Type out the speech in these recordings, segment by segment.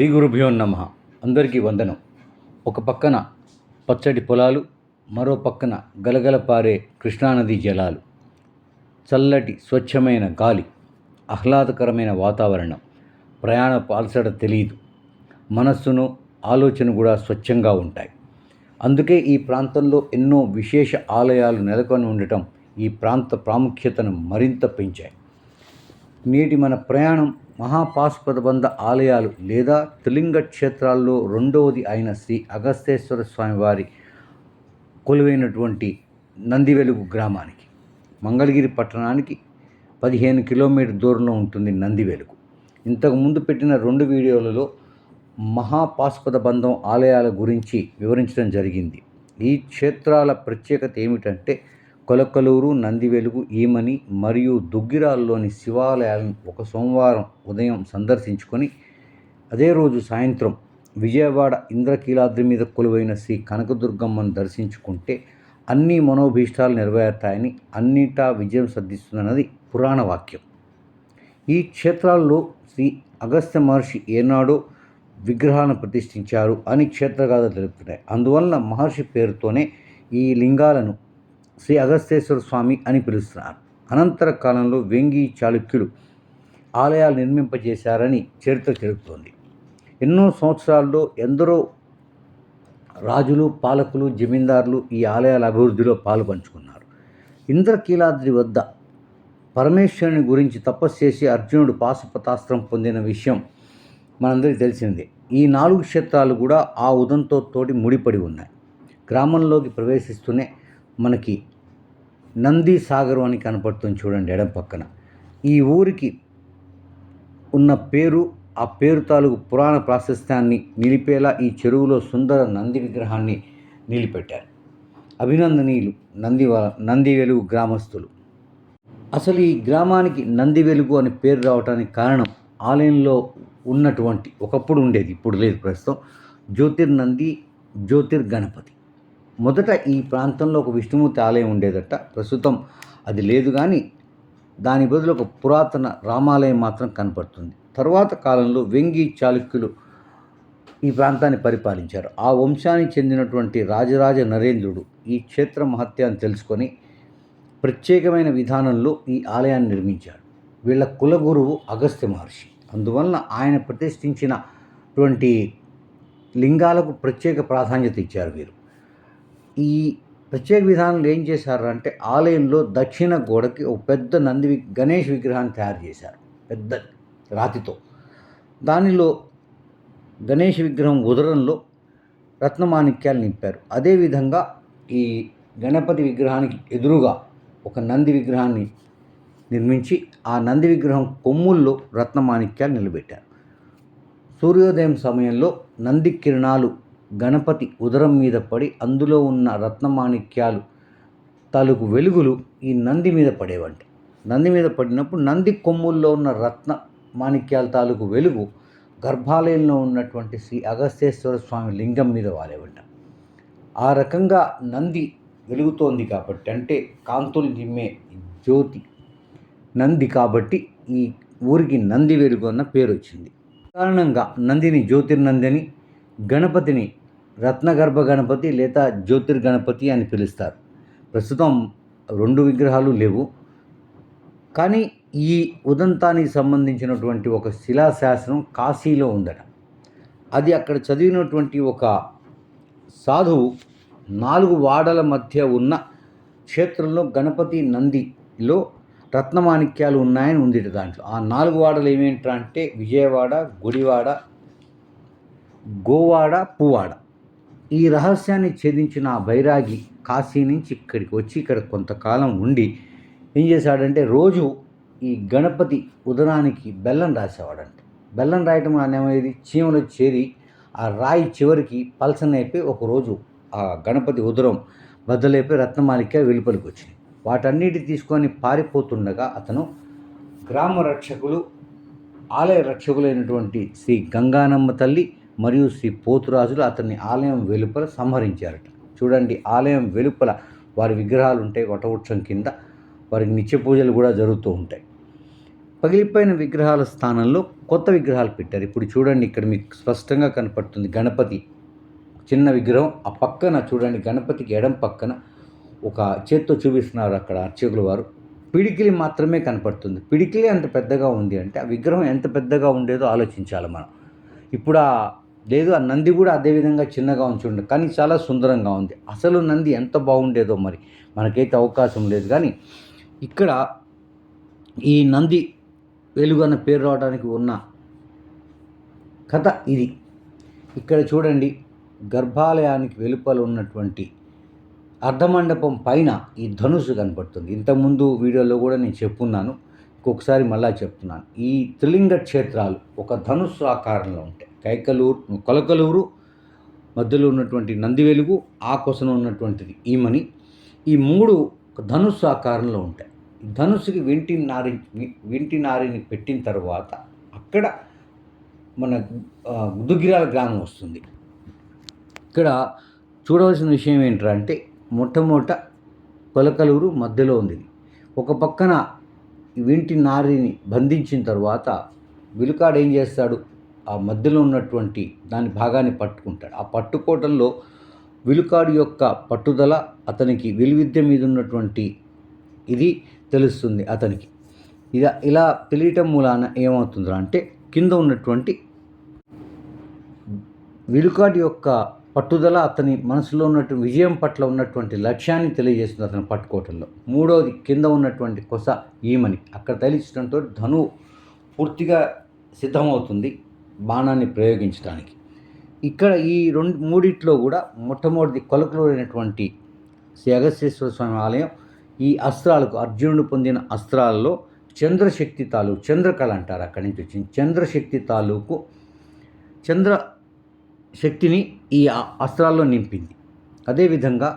శ్రీ గురుభ్యో నమ. అందరికీ వందనం. ఒక పక్కన పచ్చటి పొలాలు మరో పక్కన గలగల పారే కృష్ణానది జలాలు. చల్లటి స్వచ్ఛమైన గాలి ఆహ్లాదకరమైన వాతావరణం. ప్రయాణ పాల్సడ తెలియదు మనస్సును ఆలోచన కూడా స్వచ్ఛంగా ఉంటాయి. అందుకే ఈ ప్రాంతంలో ఎన్నో విశేష ఆలయాలు నెలకొని ఉండటం ఈ ప్రాంత ప్రాముఖ్యతను మరింత పెంచాయి. నేటి మన ప్రయాణం మహాపాశుపదబంధ ఆలయాలు లేదా త్రిలింగ క్షేత్రాల్లో రెండవది అయిన శ్రీ అగస్తేశ్వర స్వామివారి కొలువైనటువంటి నందివెలుగు గ్రామానికి. మంగళగిరి పట్టణానికి పదిహేను కిలోమీటర్ దూరంలో ఉంటుంది నందివెలుగు. ఇంతకుముందు పెట్టిన రెండు వీడియోలలో మహాపాశుపద బంధం ఆలయాల గురించి వివరించడం జరిగింది. ఈ క్షేత్రాల ప్రత్యేకత ఏమిటంటే కొలకలూరు నందివెలుగు ఈమని మరియు దుగ్గిరాల్లోని శివాలయాలను ఒక సోమవారం ఉదయం సందర్శించుకొని అదే రోజు సాయంత్రం విజయవాడ ఇంద్రకీలాద్రి మీద కొలువైన శ్రీ కనకదుర్గమ్మను దర్శించుకుంటే అన్ని మనోభీష్టాలు నెరవేరుతాయని అన్నిటా విజయం సిద్ధిస్తుందన్నది పురాణ వాక్యం ఈ క్షేత్రాల్లో శ్రీ అగస్త్య మహర్షి ఏనాడో విగ్రహాలను ప్రతిష్ఠించారు అని క్షేత్రగాథ తెలుపుతున్నాయి. అందువలన మహర్షి పేరుతోనే ఈ లింగాలను శ్రీ అగస్తేశ్వర స్వామి అని పిలుస్తున్నారు అనంతర కాలంలో వెంగి చాళుక్యులు ఆలయాలు నిర్మింపజేశారని చరిత్ర తెలుపుతోంది. ఎన్నో సంవత్సరాల్లో ఎందరో రాజులు పాలకులు జమీందారులు ఈ ఆలయాల అభివృద్ధిలో పాలు పంచుకున్నారు ఇంద్రకీలాద్రి వద్ద పరమేశ్వరుని గురించి తపస్సు చేసి అర్జునుడు పాశుపతాస్త్రం పొందిన విషయం మనందరికీ తెలిసిందే. ఈ నాలుగు క్షేత్రాలు కూడా ఆ ఉదంతో తోటి ముడిపడి ఉన్నాయి. గ్రామంలోకి ప్రవేశిస్తూనే మనకి నంది సాగరం అని కనపడుతుంది చూడండి ఎడం పక్కన. ఈ ఊరికి ఉన్న పేరు ఆ పేరు తాలూకు పురాణ ప్రాశస్త్యాన్ని నిలిపేలా ఈ చెరువులో సుందర నంది విగ్రహాన్ని నిలిపెట్టారు. అభినందనీయులు నంది నంది వెలుగు గ్రామస్తులు. అసలు ఈ గ్రామానికి నంది వెలుగు అని పేరు రావడానికి కారణం ఆలయంలో ఉన్నటువంటి ఒకప్పుడు ఉండేది ఇప్పుడు లేదు ప్రస్తుతం జ్యోతిర్నంది జ్యోతిర్గణపతి. మొదట ఈ ప్రాంతంలో ఒక విష్ణుమూర్తి ఆలయం ఉండేదట. ప్రస్తుతం అది లేదు కానీ దాని బదులు ఒక పురాతన రామాలయం మాత్రం కనపడుతుంది. తరువాత కాలంలో వెంగి చాళుక్యులు ఈ ప్రాంతాన్ని పరిపాలించారు. ఆ వంశానికి చెందినటువంటి రాజరాజ నరేంద్రుడు ఈ క్షేత్ర మహత్యాన్ని తెలుసుకొని ప్రత్యేకమైన విధానంలో ఈ ఆలయాన్ని నిర్మించాడు. వీళ్ళ కులగురువు అగస్త్య మహర్షి. అందువలన ఆయన ప్రతిష్ఠించినటువంటి లింగాలకు ప్రత్యేక ప్రాధాన్యత ఇచ్చారు వీరు. ఈ ప్రత్యేక విధానంలో ఏం చేశారు అంటే ఆలయంలో దక్షిణ గోడకి ఒక పెద్ద నంది గణేష్ విగ్రహాన్ని తయారు చేశారు. పెద్ద రాతితో. దానిలో గణేష్ విగ్రహం ఉదరంలో రత్నమాణిక్యాలు నింపారు. అదేవిధంగా ఈ గణపతి విగ్రహానికి ఎదురుగా ఒక నంది విగ్రహాన్ని నిర్మించి ఆ నంది విగ్రహం కొమ్ముల్లో రత్నమాణిక్యాలు నిలబెట్టారు. సూర్యోదయం సమయంలో నంది కిరణాలు గణపతి ఉదరం మీద పడి అందులో ఉన్న రత్నమాణిక్యాలు తాలూకు వెలుగులు ఈ నంది మీద పడేవంట. నంది మీద పడినప్పుడు నంది కొమ్ముల్లో ఉన్న రత్న మాణిక్యాల తాలూకు వెలుగు గర్భాలయంలో ఉన్నటువంటి శ్రీ అగస్తేశ్వర స్వామి లింగం మీద వాలేవంట. ఆ రకంగా నంది వెలుగుతోంది కాబట్టి అంటే కాంతులు దిమ్మే జ్యోతి నంది కాబట్టి ఈ ఊరికి నంది వెలుగు అన్న పేరు వచ్చింది కారణంగా నందిని జ్యోతిర్నంది అని గణపతిని రత్నగర్భ గణపతి లేదా జ్యోతిర్గణపతి అని పిలుస్తారు. ప్రస్తుతం రెండు విగ్రహాలు లేవు. కానీ ఈ ఉదంతానికి సంబంధించినటువంటి ఒక శిలాశాసనం కాశీలో ఉందట. అది అక్కడ చదివినటువంటి ఒక సాధువు నాలుగు వాడల మధ్య ఉన్న క్షేత్రంలో గణపతి నందిలో రత్నమాణిక్యాలు ఉన్నాయని ఉంది దాంట్లో. ఆ నాలుగు వాడలు ఏమేంటంటే విజయవాడ గుడివాడ గోవాడ పువ్వాడ. ఈ రహస్యాన్ని ఛేదించిన ఆ బైరాగి కాశీ నుంచి ఇక్కడికి వచ్చి ఇక్కడ కొంతకాలం ఉండి ఏం చేశాడంటే రోజు ఈ గణపతి ఉదరానికి బెల్లం రాసేవాడంట. బెల్లం రాయటం అనేది చీమలు చేరి ఆ రాయి చివరికి పలసనైపోయి ఒకరోజు ఆ గణపతి ఉదరం బద్దలైపోయి రత్నమాలిక వెలుపలికి వచ్చింది. వాటన్నిటి తీసుకొని పారిపోతుండగా అతను గ్రామ రక్షకులు ఆలయ రక్షకులైనటువంటి శ్రీ గంగానమ్మ తల్లి మరియు శ్రీ పోతురాజులు అతన్ని ఆలయం వెలుపల సంహరించారట. చూడండి ఆలయం వెలుపల వారి విగ్రహాలు ఉంటాయి వటవృక్షం కింద. వారికి నిత్య పూజలు కూడా జరుగుతూ ఉంటాయి. పగిలిపోయిన విగ్రహాల స్థానంలో కొత్త విగ్రహాలు పెట్టారు. ఇప్పుడు చూడండి ఇక్కడ మీకు స్పష్టంగా కనపడుతుంది గణపతి. చిన్న విగ్రహం. ఆ పక్కన చూడండి గణపతికి ఎడం పక్కన ఒక చేత్తో చూపిస్తున్నారు అక్కడ అర్చకులు వారు. పిడికిలి మాత్రమే కనపడుతుంది. పిడికిలి అంత పెద్దగా ఉంది అంటే ఆ విగ్రహం ఎంత పెద్దగా ఉండేదో ఆలోచించాలి మనం. ఇప్పుడు ఆ లేదు ఆ నంది కూడా అదే విధంగా చిన్నగా ఉంచుండే కానీ చాలా సుందరంగా ఉంది. అసలు నంది ఎంత బాగుండేదో మరి మనకైతే అవకాశం లేదు. కానీ ఇక్కడ ఈ నంది వెలుగు అన్న పేరు రావడానికి ఉన్న కథ ఇది. ఇక్కడ చూడండి గర్భాలయానికి వెలుపల ఉన్నటువంటి అర్ధమండపం పైన ఈ ధనుసు కనపడుతుంది. ఇంతకుముందు వీడియోలో కూడా నేను చెప్పున్నాను ఇంకొకసారి మళ్ళా చెప్తున్నాను. ఈ త్రిలింగ క్షేత్రాలు ఒక ధనుస్సు ఆకారంలో ఉంటాయి. కైకలూరు కొలకలూరు మధ్యలో ఉన్నటువంటి నంది వెలుగు ఆ కొసన ఉన్నటువంటిది ఈమని ఈ మూడు ధనుస్సు ఆకారంలో ఉంటాయి. ఈ ధనుస్సుకి వెంటి నారి వెంటి నారిని పెట్టిన తర్వాత అక్కడ మన గుద్దుగిరాల గ్రామం వస్తుంది. ఇక్కడ చూడవలసిన విషయం ఏంటంటే అంటే మొట్టమొదట కొలకలూరు మధ్యలో ఉంది. ఇది. ఒక పక్కన వింటి వెంటి నారిని బంధించిన తర్వాత విలుకాడు ఏం చేస్తాడు? ఆ మధ్యలో ఉన్నటువంటి దాని భాగాన్ని పట్టుకుంటాడు. ఆ పట్టుకోవడంలో విలుకాడు యొక్క పట్టుదల అతనికి విలువిద్య మీద ఉన్నటువంటి ఇది తెలుస్తుంది అతనికి. ఇలా ఇలా తెలియటం మూలాన ఏమవుతుందో అంటే కింద ఉన్నటువంటి విలుకాడి యొక్క పట్టుదల అతని మనసులో ఉన్నట్టు విజయం పట్ల ఉన్నటువంటి లక్ష్యాన్ని తెలియజేస్తుంది అతను పట్టుకోవటంలో మూడవది కింద ఉన్నటువంటి కొస ఈమని. అక్కడ తగిలించడంతో ధనువు పూర్తిగా సిద్ధమవుతుంది. బాణాన్ని ప్రయోగించడానికి ఇక్కడ ఈ రెండు మూడిట్లో కూడా మొట్టమొదటి కొలకలైనటువంటి శ్రీ అగస్త్యేశ్వర స్వామి ఆలయం ఈ అస్త్రాలకు అర్జునుడు పొందిన అస్త్రాలలో చంద్రశక్తి తాలూకు చంద్రకళ అంటారు అక్కడి నుంచి వచ్చింది. చంద్రశక్తి తాలూకు చంద్ర శక్తిని ఈ అస్త్రాల్లో నింపింది. అదేవిధంగా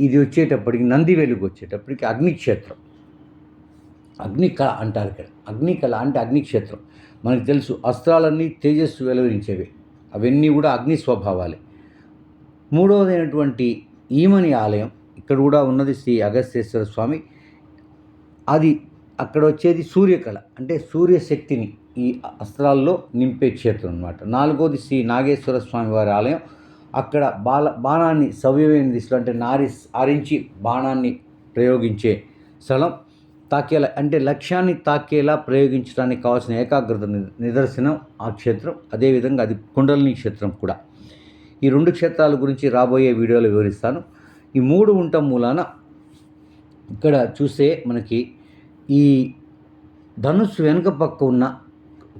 ఇది వచ్చేటప్పటికి నంది వెలుగు వచ్చేటప్పటికి అగ్నిక్షేత్రం. అగ్నికళ అంటారు ఇక్కడ. అగ్నికళ అంటే అగ్నిక్షేత్రం. మనకు తెలుసు అస్త్రాలన్నీ తేజస్సు వెలువరించేవి. అవన్నీ కూడా అగ్ని స్వభావాలే. మూడవదైనటువంటి ఈమని ఆలయం ఇక్కడ కూడా ఉన్నది శ్రీ అగస్తేశ్వర స్వామి. అది అక్కడ వచ్చేది సూర్యకళ అంటే సూర్యశక్తిని ఈ అస్త్రాల్లో నింపే క్షేత్రం అనమాట నాలుగోది శ్రీ నాగేశ్వర స్వామి వారి ఆలయం. అక్కడ బాల బాణాన్ని సవ్యమైన దిశలో అంటే నారి ఆరించి బాణాన్ని ప్రయోగించే స్థలం. తాకేలా అంటే లక్ష్యాన్ని తాకేలా ప్రయోగించడానికి కావాల్సిన ఏకాగ్రత నిదర్శనం ఆ క్షేత్రం. అదేవిధంగా అది కుండలిని క్షేత్రం కూడా. ఈ రెండు క్షేత్రాల గురించి రాబోయే వీడియోలో వివరిస్తాను. ఈ మూడు ఉండటం మూలాన ఇక్కడ చూస్తే మనకి ఈ ధనుస్సు వెనుక పక్క ఉన్న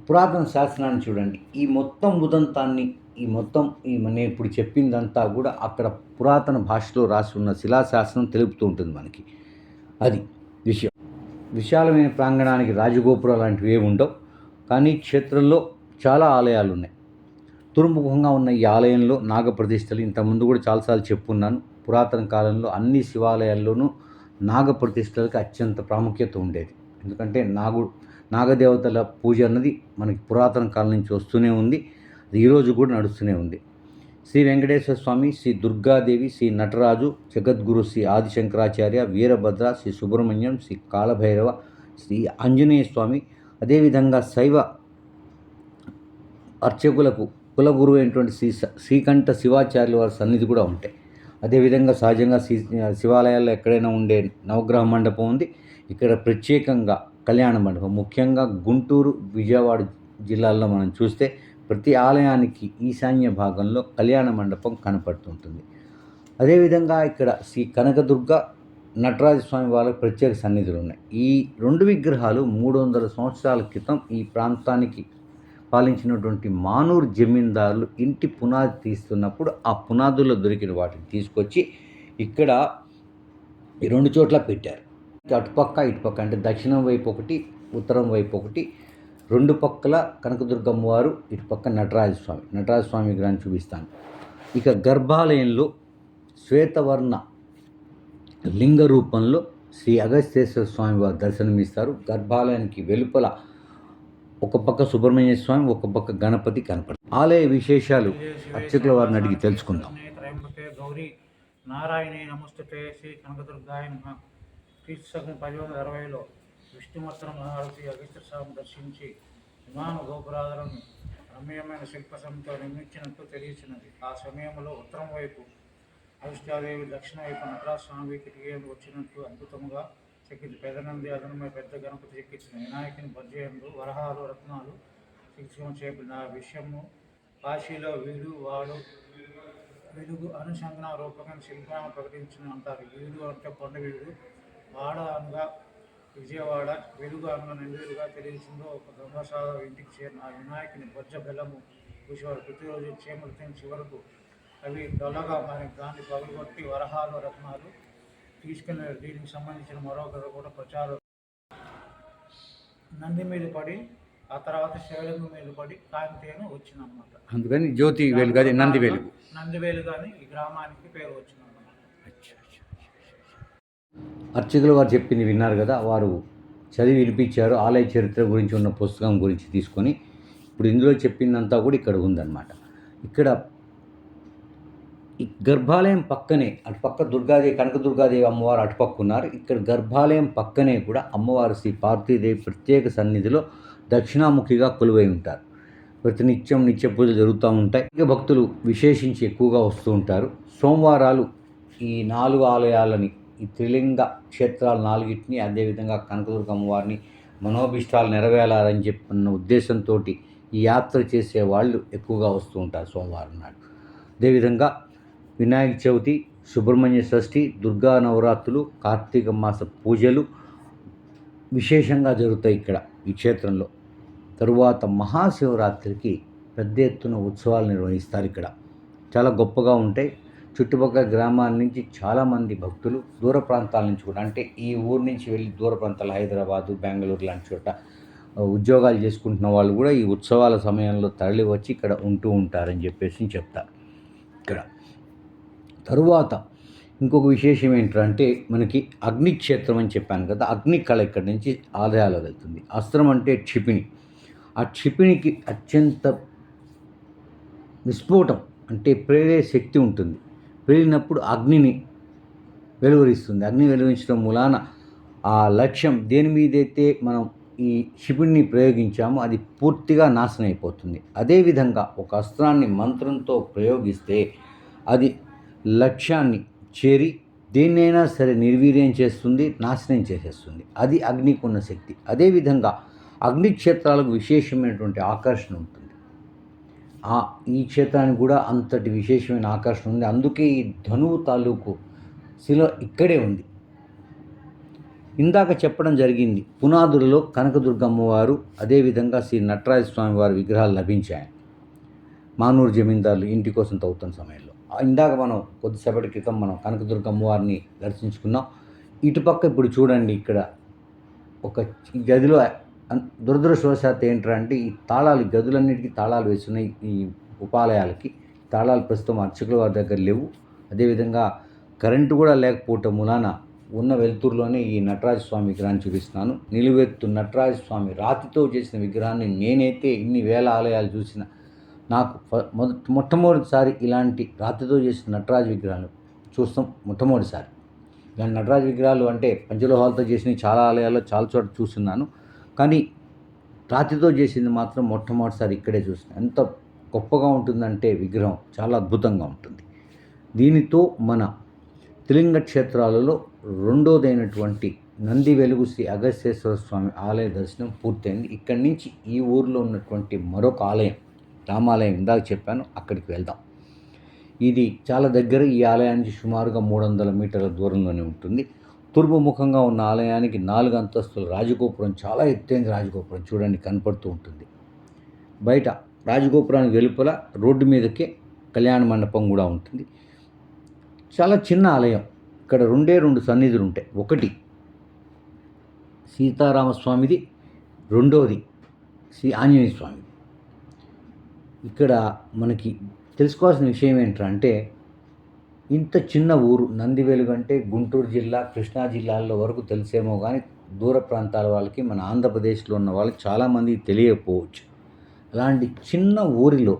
పురాతన శాసనాన్ని చూడండి. ఈ మొత్తం ఉదంతాన్ని ఈ మొత్తం ఈ నేను ఇప్పుడు చెప్పిందంతా కూడా అక్కడ పురాతన భాషలో రాసి ఉన్న శిలాశాసనం తెలుపుతూ ఉంటుంది మనకి. అది విషయం. విశాలమైన ప్రాంగణానికి రాజగోపురం లాంటివి ఏమి ఉండవు. కానీ క్షేత్రంలో చాలా ఆలయాలు ఉన్నాయి తురుముఖంగా ఉన్న ఈ ఆలయంలో నాగప్రతిష్టలు ఇంతకుముందు కూడా చాలాసార్లు చెప్పున్నాను. పురాతన కాలంలో అన్ని శివాలయాల్లోనూ నాగప్రతిష్టలకు అత్యంత ప్రాముఖ్యత ఉండేది. ఎందుకంటే నాగు నాగదేవతల పూజ అన్నది మనకి పురాతన కాలం నుంచి వస్తూనే ఉంది. అది ఈరోజు కూడా నడుస్తూనే ఉంది. శ్రీ వెంకటేశ్వర స్వామి శ్రీ దుర్గాదేవి శ్రీ నటరాజు జగద్గురు శ్రీ ఆదిశంకరాచార్య వీరభద్ర శ్రీ సుబ్రహ్మణ్యం శ్రీ కాలభైరవ శ్రీ ఆంజనేయ స్వామి. అదేవిధంగా శైవ అర్చకులకు కులగురువు అయినటువంటి శ్రీ శ్రీకంఠ శివాచార్యుల వారి సన్నిధి కూడా ఉంటాయి. అదేవిధంగా సహజంగా శ్రీ శివాలయాల్లో ఎక్కడైనా ఉండే నవగ్రహ మండపం ఉంది. ఇక్కడ ప్రత్యేకంగా కళ్యాణ మండపం. ముఖ్యంగా గుంటూరు విజయవాడ జిల్లాల్లో మనం చూస్తే ప్రతి ఆలయానికి ఈశాన్య భాగంలో కళ్యాణ మండపం కనపడుతుంటుంది. అదేవిధంగా ఇక్కడ శ్రీ కనకదుర్గ నటరాజ స్వామి వాళ్ళకి ప్రత్యేక సన్నిధులు ఉన్నాయి. ఈ రెండు విగ్రహాలు మూడు వందల సంవత్సరాల క్రితం ఈ ప్రాంతానికి పాలించినటువంటి మానూరు జమీందారులు ఇంటి పునాది తీస్తున్నప్పుడు ఆ పునాదుల్లో దొరికిన వాటిని తీసుకొచ్చి ఇక్కడ ఈ రెండు చోట్ల పెట్టారు. అటుపక్క ఇటుపక్క అంటే దక్షిణం వైపు ఒకటి ఉత్తరం వైపు ఒకటి రెండు పక్కల కనకదుర్గమ్మ వారు ఇటుపక్క నటరాజస్వామి నటరాజస్వామి విగ్రహాన్ని చూపిస్తాను. ఇక గర్భాలయంలో శ్వేతవర్ణ లింగ రూపంలో శ్రీ అగస్త్యేశ్వర స్వామి వారు దర్శనమిస్తారు గర్భాలయానికి వెలుపల ఒక పక్క సుబ్రహ్మణ్య స్వామి ఒక పక్క గణపతి కనపడి ఆలయ విశేషాలు అర్చకుల వారిని అడిగి తెలుసుకుందాం. త్రయంబకే గౌరీ నారాయణే శ్రీ కనకదుర్గాయ క్రీస్తు పది వందల అరవైలో విష్ణుమత్ర మహారథి అగస్త్యస్వామి దర్శించి విమాన గోపురాలను రమ్యమైన శిల్పసంతో నిర్మించినట్టు తెలియచినది. ఆ సమయంలో ఉత్తరం వైపు అవిష్టాదేవి దక్షిణ వైపు నటరాజస్వామి కిటికీలు వచ్చినట్టు అద్భుతంగా చెక్కింది. పెదనంది అదనమై పెద్ద గణపతి చెక్కించిన వినాయకుని బజ్జయందు వరహాలు రత్నాలు శిక్షణ చేపడిన ఆ విషయము కాశీలో వీడు వాడు వెలుగు అనుసంధాన రూపకం శిల్పాన్ని ప్రకటించిన అంటారు. వీడు అంటే కొండ వీడు వాడ అనగా విజయవాడ వెలుగు అనగా నెల్లూరుగా తెలియచిందో ఒక దొంగసాద ఇంటికి చేరిన ఆ వినాయకుని బొజ్జ బెల్లము చూసేవారు ప్రతిరోజు చీమలు తిని వరకు అవి డొల్లగా మరి దాన్ని పగలగొట్టి వరహాలు రత్నాలు తీసుకుని దీనికి సంబంధించిన మరొకరు కూడా ప్రచారం నంది మీద పడి ఆ తర్వాత శివలింగం మీద పడి కాంతేను వచ్చిందన్నమాట. అందుకని జ్యోతి వెలుగు అదే నంది వెలుగు. నందివేలు కానీ ఈ గ్రామానికి పేరు వచ్చిందన్నమాట. అర్చకులు వారు చెప్పింది విన్నారు కదా వారు చదివి వినిపించారు ఆలయ చరిత్ర గురించి ఉన్న పుస్తకం గురించి తీసుకొని ఇప్పుడు ఇందులో చెప్పిందంతా కూడా ఇక్కడ ఉందన్నమాట. ఇక్కడ ఈ గర్భాలయం పక్కనే అటు పక్క దుర్గాదేవి కనకదుర్గాదేవి అమ్మవారు అటుపక్క ఉన్నారు. ఇక్కడ గర్భాలయం పక్కనే కూడా అమ్మవారు శ్రీ పార్వతీదేవి ప్రత్యేక సన్నిధిలో దక్షిణాముఖిగా కొలువై ఉంటారు. ప్రతి నిత్యం నిత్య పూజలు జరుగుతూ ఉంటాయి. ఇక భక్తులు విశేషించి ఎక్కువగా వస్తూ ఉంటారు. సోమవారాలు ఈ నాలుగు ఆలయాలని ఈ త్రిలింగ క్షేత్రాలు నాలుగిటిని అదేవిధంగా కనకదుర్గ అమ్మవారిని మనోభిష్టాలు నెరవేరాలని చెప్పిన ఉద్దేశంతో ఈ యాత్ర చేసే వాళ్ళు ఎక్కువగా వస్తూ ఉంటారు సోమవారం నాడు. అదేవిధంగా వినాయక చవితి సుబ్రహ్మణ్య షష్ఠి దుర్గా నవరాత్రులు కార్తీక మాస పూజలు విశేషంగా జరుగుతాయి ఇక్కడ ఈ క్షేత్రంలో. తరువాత మహాశివరాత్రికి పెద్ద ఎత్తున ఉత్సవాలు నిర్వహిస్తారు ఇక్కడ. చాలా గొప్పగా ఉంటాయి. చుట్టుపక్కల గ్రామాల నుంచి చాలామంది భక్తులు దూర ప్రాంతాల నుంచి కూడా అంటే ఈ ఊరు నుంచి వెళ్ళి దూర ప్రాంతాలు హైదరాబాదు బెంగళూరు లాంటి చోట ఉద్యోగాలు చేసుకుంటున్న వాళ్ళు కూడా ఈ ఉత్సవాల సమయంలో తరలి వచ్చి ఇక్కడ ఉంటూ ఉంటారని చెప్పేసి చెప్తారు ఇక్కడ తరువాత ఇంకొక విశేషం ఏంటంటే మనకి అగ్నిక్షేత్రం అని చెప్పాను కదా అగ్ని కళ ఇక్కడి నుంచి ఆలయాలు వెళ్తుంది. అస్త్రం అంటే క్షిపిణి. ఆ క్షిపిణికి అత్యంత విస్ఫోటం అంటే ప్రేరే శక్తి ఉంటుంది. వెళ్ళినప్పుడు అగ్నిని వెలువరిస్తుంది. అగ్ని వెలువరించడం మూలాన ఆ లక్ష్యం దేని మీదైతే మనం ఈ క్షిపిణిని ప్రయోగించామో అది పూర్తిగా నాశనం అయిపోతుంది. అదేవిధంగా ఒక అస్త్రాన్ని మంత్రంతో ప్రయోగిస్తే అది లక్ష్యాన్ని చేరి దేన్నైనా సరే నిర్వీర్యం చేస్తుంది నాశనం చేసేస్తుంది. అది అగ్నికి ఉన్న శక్తి. అదేవిధంగా అగ్ని క్షేత్రాలకు విశేషమైనటువంటి ఆకర్షణ ఉంటుంది ఈ క్షేత్రానికి కూడా అంతటి విశేషమైన ఆకర్షణ ఉంది. అందుకే ఈ ధనువు తాలూకు శిల ఇక్కడే ఉంది. ఇందాక చెప్పడం జరిగింది పునాదులలో కనకదుర్గమ్మ వారు అదేవిధంగా శ్రీ నటరాజ స్వామి వారి విగ్రహాలు లభించాయి. మానూరు జమీందారులు ఇంటి కోసం తవ్వుతున్న సమయంలో. ఇందాక మనం కొద్దిసేపటి క్రితం మనం కనకదుర్గమ్మ వారిని దర్శించుకున్నాం. ఇటుపక్క ఇప్పుడు చూడండి ఇక్కడ ఒక గదిలో దురదృష్టవశాత్ దురదృష్టవశాత్తు ఏంటంటే ఈ తాళాలు గదులన్నిటికీ తాళాలు వేస్తున్నాయి ఈ ఉపాలయాలకి. తాళాలు ప్రస్తుతం అర్చకుల వారి దగ్గర లేవు. అదేవిధంగా కరెంటు కూడా లేకపోవటం మూలాన ఉన్న వెలుతురులోనే ఈ నటరాజ స్వామి విగ్రహాన్ని చూపిస్తున్నాను. నిలువెత్తు నటరాజ స్వామి రాతితో చేసిన విగ్రహాన్ని నేనైతే ఇన్ని వేల ఆలయాలు చూసిన నాకు మొదట మొట్టమొదటిసారి ఇలాంటి రాతితో చేసిన నటరాజ విగ్రహాలు చూస్తాం మొట్టమొదటిసారి. ఇలాంటి నటరాజ విగ్రహాలు అంటే పంచలోహాలతో చేసిన చాలా ఆలయాల్లో చాలా చోట్ల చూస్తున్నాను. కానీ రాతితో చేసింది మాత్రం మొట్టమొదటిసారి ఇక్కడే చూసిన. ఎంత గొప్పగా ఉంటుందంటే విగ్రహం. చాలా అద్భుతంగా ఉంటుంది. దీనితో మన త్రిలింగ క్షేత్రాలలో రెండోదైనటువంటి నంది వెలుగు శ్రీ అగస్త్యేశ్వర స్వామి ఆలయ దర్శనం పూర్తయింది. ఇక్కడి నుంచి ఈ ఊర్లో ఉన్నటువంటి మరొక ఆలయం రామాలయం ఇందాక చెప్పాను అక్కడికి వెళ్దాం. ఇది చాలా దగ్గర ఈ ఆలయానికి సుమారుగా మూడు వందల మీటర్ల దూరంలోనే ఉంటుంది. తూర్పు ముఖంగా ఉన్న ఆలయానికి నాలుగు అంతస్తుల రాజగోపురం చాలా ఎత్తైన రాజగోపురం చూడండి కనపడుతూ ఉంటుంది. బయట రాజగోపురానికి వెలుపల రోడ్డు మీదకే కళ్యాణ మండపం కూడా ఉంటుంది. చాలా చిన్న ఆలయం. ఇక్కడ రెండే రెండు సన్నిధులు ఉంటాయి. ఒకటి సీతారామస్వామిది రెండోది శ్రీ ఆంజనేయ స్వామి ఇక్కడ మనకి తెలుసుకోవాల్సిన విషయం ఏంటంటే ఇంత చిన్న ఊరు నందివెలుగు అంటే గుంటూరు జిల్లా కృష్ణా జిల్లాల్లో వరకు తెలిసేమో కానీ దూర ప్రాంతాల వాళ్ళకి మన ఆంధ్రప్రదేశ్లో ఉన్న వాళ్ళకి చాలామంది తెలియకపోవచ్చు. అలాంటి చిన్న ఊరిలో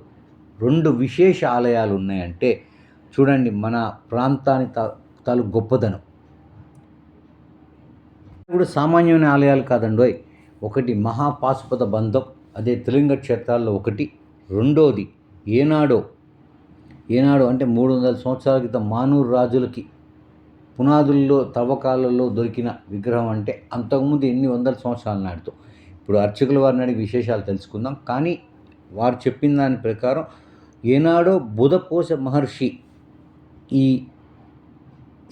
రెండు విశేష ఆలయాలు ఉన్నాయంటే చూడండి మన ప్రాంతానికి తా గొప్పదనం. ఇప్పుడు సామాన్యమైన ఆలయాలు కాదండోయ్ ఒకటి మహాపాశుపత బంధం అదే తెలంగాణ క్షేత్రాల్లో ఒకటి. రెండోది ఏనాడో ఏనాడు అంటే మూడు వందల సంవత్సరాల క్రితం మానూరు రాజులకి పునాదుల్లో తవ్వకాలలో దొరికిన విగ్రహం అంటే అంతకుముందు ఎన్ని వందల సంవత్సరాల నాటితో. ఇప్పుడు అర్చకుల వారిని అడిగి విశేషాలు తెలుసుకుందాం. కానీ వారు చెప్పిన దాని ప్రకారం ఏనాడో బుధపోస మహర్షి ఈ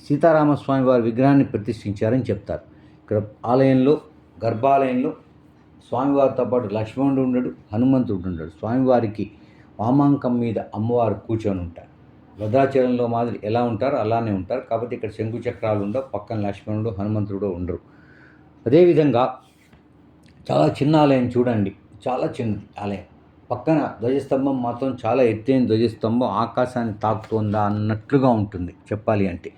సీతారామస్వామి వారి విగ్రహాన్ని ప్రతిష్ఠించారని చెప్తారు. ఇక్కడ ఆలయంలో గర్భాలయంలో స్వామివారితో పాటు లక్ష్మణుడు ఉండడు హనుమంతుడు ఉండడు. స్వామివారికి వామాంకం మీద అమ్మవారు కూర్చొని ఉంటారు. భద్రాచలంలో మాదిరి ఎలా ఉంటారో అలానే ఉంటారు. కాబట్టి ఇక్కడ శంకు చక్రాలు ఉండవు పక్కన లక్ష్మణుడు హనుమంతుడు ఉండరు. అదేవిధంగా చాలా చిన్న ఆలయం చూడండి. చాలా చిన్నది ఆలయం. పక్కన ధ్వజస్తంభం మాత్రం చాలా ఎత్తైన ధ్వజస్తంభం ఆకాశాన్ని తాకుతోందా అన్నట్లుగా ఉంటుంది చెప్పాలి అంటే.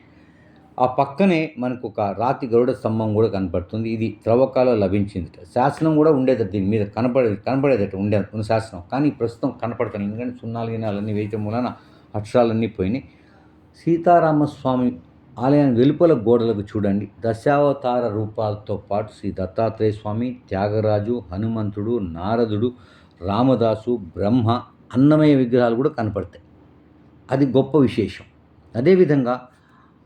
ఆ పక్కనే మనకు ఒక రాతి గరుడ స్తంభం కూడా కనపడుతుంది. ఇది త్రవ్వకాలో లభించింది శాసనం కూడా ఉండేది దీని మీద కనపడేది కనపడేదట ఉండే ఉన్న శాసనం. కానీ ప్రస్తుతం కనపడతాను ఎందుకంటే సున్నాలు గినాలన్నీ వేయటం వలన అక్షరాలన్నీ పోయినాయి. సీతారామస్వామి ఆలయం వెలుపల గోడలకు చూడండి. దశావతార రూపాలతో పాటు శ్రీ దత్తాత్రేయ స్వామి త్యాగరాజు హనుమంతుడు నారదుడు రామదాసు బ్రహ్మ అన్నమయ విగ్రహాలు కూడా కనపడతాయి. అది గొప్ప విశేషం. అదేవిధంగా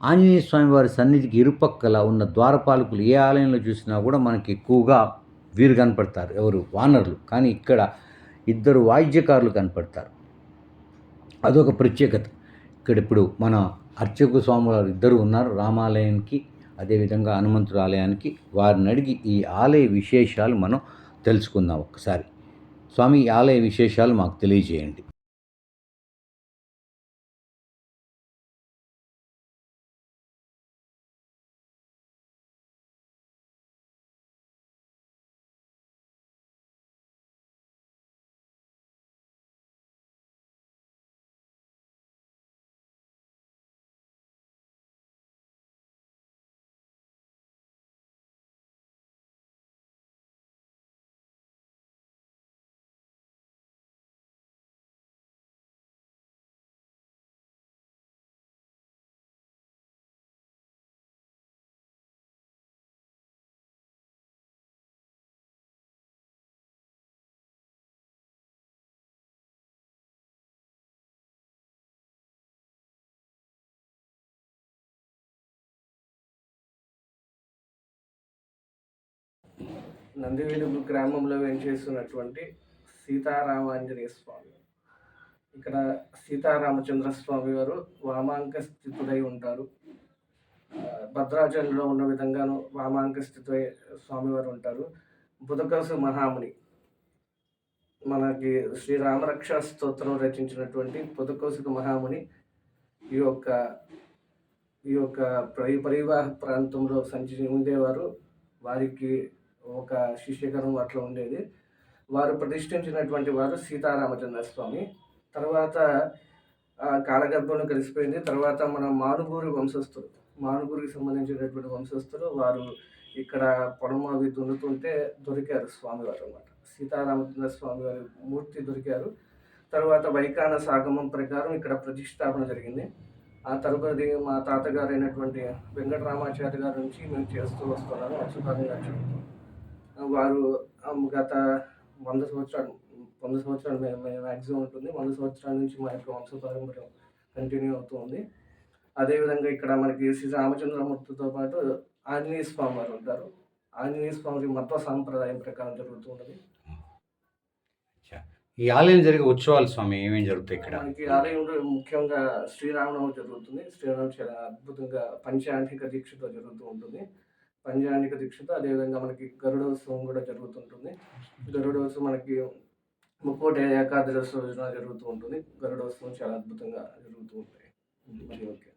ఆంజనేయ స్వామి వారి సన్నిధికి ఇరుపక్కల ఉన్న ద్వారపాలకులు ఏ ఆలయంలో చూసినా కూడా మనకి ఎక్కువగా వీరు కనపడతారు. ఎవరు? వానరులు. కానీ ఇక్కడ ఇద్దరు వాయిద్యకారులు కనపడతారు. అదొక ప్రత్యేకత. ఇక్కడ ఇప్పుడు మన అర్చక స్వామివారు ఇద్దరు ఉన్నారు రామాలయానికి అదేవిధంగా హనుమంతుడు ఆలయానికి. వారిని అడిగి ఈ ఆలయ విశేషాలు మనం తెలుసుకుందాం ఒకసారి స్వామి ఈ ఆలయ విశేషాలు మాకు తెలియజేయండి. నందివేలుగు గ్రామంలో వెంచేస్తున్నటువంటి సీతారామాంజనేయ స్వామి. ఇక్కడ సీతారామచంద్ర స్వామి వారు వామాంక స్థితుడై ఉంటారు భద్రాచలంలో ఉన్న విధంగాను వామాంక స్థితుడై స్వామివారు ఉంటారు. బుధకసు మహాముని. మనకి శ్రీ రామరక్ష స్తోత్రం రచించినటువంటి పుదకోసుక మహాముని ఈ యొక్క ఈ యొక్క పరి పరివాహ ప్రాంతంలో సంచి ఉండేవారు వారికి ఒక శిష్యగణం అట్లా ఉండేది. వారు ప్రతిష్ఠించినటువంటి వారు సీతారామచంద్ర స్వామి. తర్వాత ఆ, కాలగర్భంలో కలిసిపోయింది. తర్వాత మన మానుగూరు వంశస్థులు మానుగూరికి సంబంధించినటువంటి వంశస్థులు వారు ఇక్కడ పొలం అవి దున్నుతుంటే దొరికారు స్వామివారు అన్నమాట. సీతారామచంద్ర స్వామి వారి మూర్తి దొరికారు. తర్వాత వైకాన సాగమం ప్రకారం ఇక్కడ ప్రతిష్టాపన జరిగింది. ఆ తరుపతి మా తాతగారు అయినటువంటి వెంకటరామాచార్య గారి నుంచి మేము చేస్తూ వస్తున్నాము. అచ్యుతానంద గారు వారు గత వంద సంవత్సరాలు వంద సంవత్సరాలు మ్యాక్సిమం ఉంటుంది. వంద సంవత్సరాల నుంచి మా యొక్క వంశ పారంపర్యం కంటిన్యూ అవుతూ ఉంది. అదేవిధంగా ఇక్కడ మనకి శ్రీ రామచంద్రమూర్తితో పాటు ఆంజనేయ స్వామి వారు ఉంటారు. ఆంజనేయ స్వామి మత్వ సాంప్రదాయం ప్రకారం జరుగుతూ ఉన్నది. ఈ ఆలయం జరిగే ఉత్సవాలు స్వామి ఏమేమి జరుగుతాయి ఇక్కడ? మనకి ఆలయంలో ముఖ్యంగా శ్రీరామనవమి జరుగుతుంది. శ్రీరామ చాలా అద్భుతంగా పంచాంటిక దీక్షతో జరుగుతూ ఉంటుంది. పంచాంటిక దీక్షతో అదేవిధంగా మనకి గరుడోత్సవం కూడా జరుగుతుంటుంది. గరుడోత్సవం మనకి ముక్కోటి ఏకాదశి రోజున జరుగుతూ ఉంటుంది. గరుడోత్సవం చాలా అద్భుతంగా జరుగుతూ ఉంటాయి. మరి ఓకే.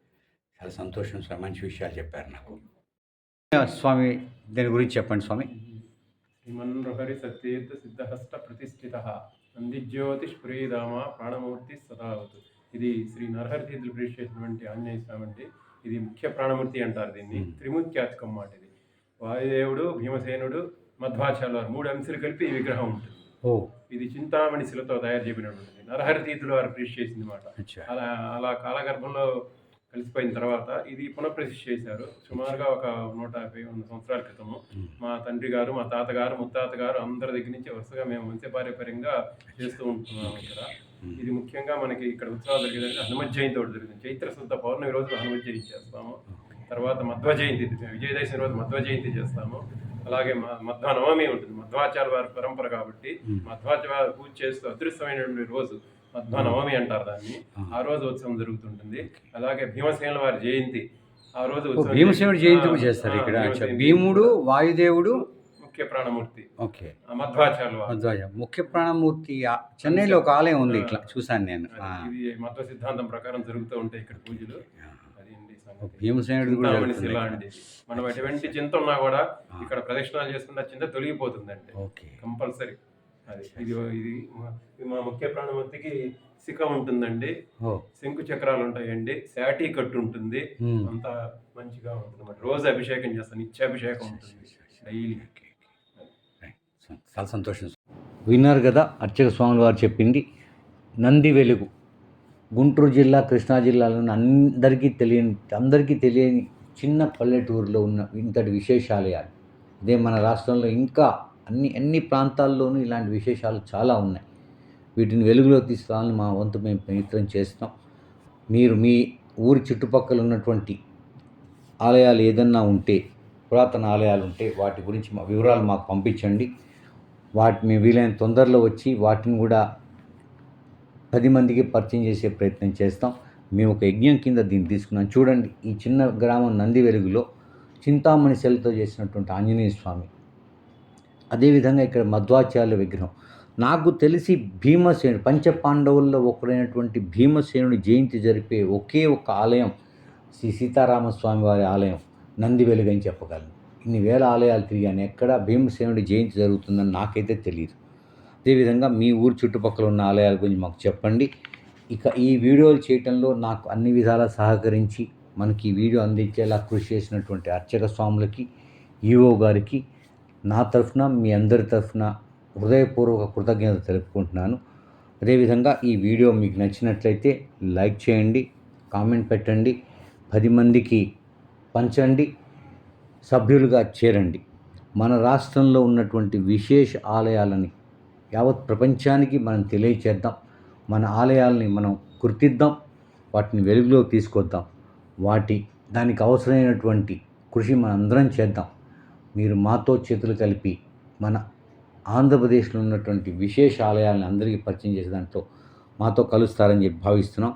చాలా సంతోషం స్వామి మంచి విషయాలు చెప్పారు నాకు. స్వామి దీని గురించి చెప్పండి స్వామి. శ్రీమన్హరి సత్యేత సిద్ధహస్త ప్రతిష్ఠిత నందిజ్యోతి స్ఫురీదామ ప్రాణమూర్తి సదావతు. ఇది శ్రీ నరహరి తీర్థులు ప్రతిష్ఠ చేసినటువంటి ఆంజనేయ స్వామి అంటే ఇది ముఖ్య ప్రాణమూర్తి అంటారు దీన్ని. Hmm. త్రిమూర్త్యాత్కం మాట వాయుదేవుడు భీమసేనుడు మధ్వాచార్యులు మూడు అంశాలు కలిపి ఈ విగ్రహం ఉంటుంది. ఓ. ఇది చింతామణి శిలతో తయారు చేయబడినటువంటిది. నరహరి తీర్థులు వారు ప్రతిష్ఠ చేసింది మాట. అలా అలా కాలగర్భంలో కలిసిపోయిన తర్వాత ఇది పునఃప్రతిష్ఠ చేశారు. సుమారుగా ఒక నూట యాభై వంద సంవత్సరాల క్రితము. మా తండ్రి గారు మా తాతగారు ముత్తాత గారు అందరి దగ్గర నుంచి వరుసగా మేము వంశపార్యపర్యంగా చేస్తూ ఉంటున్నాము ఇక్కడ. ఇది ముఖ్యంగా మనకి ఇక్కడ ఉత్సవాలు జరిగేదంటే హనుమ జయంతి ఒకటి జరుగుతుంది చైత్ర శుద్ధ పౌర్ణమి రోజు హనుమ జయంతి చేస్తాము తర్వాత మధ్వ జయంతి విజయదశమి రోజు మధ్వ జయంతి చేస్తాము. అలాగే మ- మధ్వ నవమి ఉంటుంది. మధ్వాచార్య వారి పరంపర కాబట్టి మధ్వాచార్య పూజ చేస్తూ అదృష్టమైనటువంటి రోజు మధ్వ నవమి అంటారు దాన్ని. ఆ. రోజు ఉత్సవం జరుగుతుంటుంది. అలాగే భీమసేనుల వారి జయంతి ఆ రోజు భీమసేనుడి జయంతి చేస్తారు ఇక్కడ. భీముడు వాయుదేవుడు ముఖ్య ప్రాణమూర్తి. ఓకే. మధ్వాచార్యుల మధ్వాజ ముఖ్య ప్రాణమూర్తి చెన్నైలో ఒక ఆలయం ఉంది ఇట్లా. చూశాను నేను. ఇది మధ్వ సిద్ధాంతం ప్రకారం జరుగుతూ ఉంటాయి ఇక్కడ పూజలు. భీమసేనుడు కూడా అండి మనం ఎటువంటి చింత ఉన్నా కూడా ఇక్కడ ప్రదక్షిణాలు చేసుకున్న చింత తొలగిపోతుందండి. ఓకే. కంపల్సరీ. అది ఇది ఇది మా- ముఖ్య ప్రాణమూర్తికి శిఖ ఉంటుందండి. శంకు చక్రాలు ఉంటాయండి. శాటీ కట్టు ఉంటుంది. ఉమ్. అంతా మంచిగా ఉంటుంది రోజు అభిషేకం చేస్తాను నిత్యాభిషేకం ఉంటుంది. డైలీ చాలా సంతోషం. విన్నారు కదా అర్చక స్వాముల వారు చెప్పింది. నంది వెలుగు. గుంటూరు జిల్లా కృష్ణా జిల్లాలోని అందరికీ తెలియని అందరికీ తెలియని చిన్న పల్లెటూరులో ఉన్న ఇంతటి విశేషాలయాలు. ఇదే మన రాష్ట్రంలో ఇంకా అన్ని అన్ని ప్రాంతాల్లోనూ ఇలాంటి విశేషాలు చాలా ఉన్నాయి. వీటిని వెలుగులో తీసుకురావాలని మా వంతు మేము ప్రయత్నం చేస్తాం మీరు మీ ఊరి చుట్టుపక్కల ఉన్నటువంటి ఆలయాలు ఏదన్నా ఉంటే పురాతన ఆలయాలు ఉంటే వాటి గురించి మా వివరాలు మాకు పంపించండి. వాటిని వీలైన తొందరలో వచ్చి వాటిని కూడా పది మందికి పరిచయం చేసే ప్రయత్నం చేస్తాం. మేము ఒక యజ్ఞం కింద దీన్ని తీసుకున్నాం. చూడండి ఈ చిన్న గ్రామం నంది వెలుగులో చింతామణి శైలితో చేసినటువంటి ఆంజనేయ స్వామి. అదేవిధంగా ఇక్కడ మధ్వాచార్య విగ్రహం. నాకు తెలిసి భీమసేనుడు పంచపాండవుల్లో ఒకరైనటువంటి భీమసేనుడి జయంతి జరిపే ఒకే ఒక ఆలయం శ్రీ సీతారామస్వామి వారి ఆలయం నంది వెలుగని చెప్పగలను. ఇన్ని వేల ఆలయాలు తిరిగాను. ఎక్కడ భీమసేనుడి జయంతి జరుగుతుందని నాకైతే తెలియదు. అదేవిధంగా మీ ఊరు చుట్టుపక్కల ఉన్న ఆలయాల గురించి మాకు చెప్పండి. ఇక ఈ వీడియోలు చేయటంలో నాకు అన్ని విధాలా సహకరించి మనకి ఈ వీడియో అందించేలా కృషి చేసినటువంటి అర్చక స్వాములకి ఈఓ గారికి నా తరఫున మీ అందరి తరఫున హృదయపూర్వక కృతజ్ఞత తెలుపుకుంటున్నాను. అదేవిధంగా ఈ వీడియో మీకు నచ్చినట్లయితే లైక్ చేయండి కామెంట్ పెట్టండి పది మందికి పంచండి సభ్యులుగా చేరండి. మన రాష్ట్రంలో ఉన్నటువంటి విశేష ఆలయాలని యావత్ ప్రపంచానికి మనం తెలియచేద్దాం. మన ఆలయాల్ని మనం గుర్తిద్దాం. వాటిని వెలుగులోకి తీసుకొద్దాం. వాటి దానికి అవసరమైనటువంటి కృషి మనం అందరం చేద్దాం. మీరు మాతో చేతులు కలిపి మన ఆంధ్రప్రదేశ్లో ఉన్నటువంటి విశేష ఆలయాలను అందరికీ పరిచయం చేసే దాంట్లో మాతో కలుస్తారని చెప్పి భావిస్తున్నాం.